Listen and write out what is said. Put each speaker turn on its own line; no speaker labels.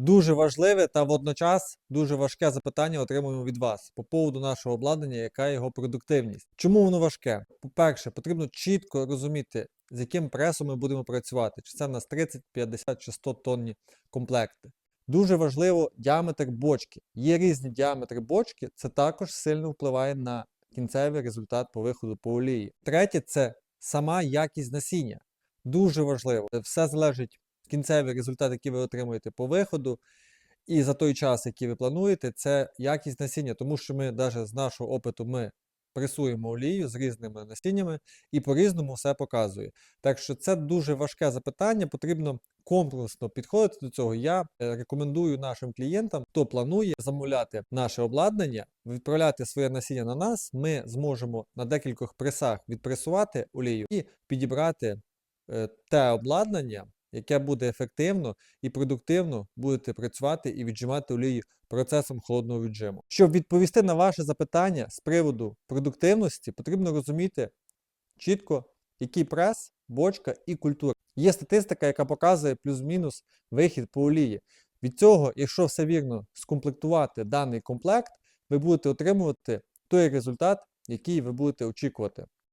Дуже важливе та водночас дуже важке запитання отримуємо від вас по поводу нашого обладнання, яка його продуктивність. Чому воно важке? По-перше, потрібно чітко розуміти, з яким пресом ми будемо працювати, чи це в нас 30, 50 чи 100 тонні комплекти. Дуже важливо діаметр бочки. Є різні діаметри бочки, це також сильно впливає на кінцевий результат по виходу по олії. Третє це сама якість насіння. Дуже важливо. Все залежить кінцевий результат, який ви отримуєте по виходу, і за той час, який ви плануєте, це якість насіння, тому що ми навіть з нашого опиту ми пресуємо олію з різними насіннями і по-різному все показує. Так що це дуже важке запитання, потрібно комплексно підходити до цього. Я е, рекомендую нашим клієнтам, хто планує замовляти наше обладнання, відправляти своє насіння на нас. Ми зможемо на декількох пресах відпресувати олію і підібрати е, те обладнання, яке буде ефективно і продуктивно будете працювати і віджимати олію процесом холодного віджиму. Щоб відповісти на ваше запитання з приводу продуктивності, потрібно розуміти чітко, який прес, бочка і культура. Є статистика, яка показує плюс-мінус вихід по олії. Від цього, якщо все вірно скомплектувати даний комплект, ви будете отримувати той результат, який ви будете очікувати.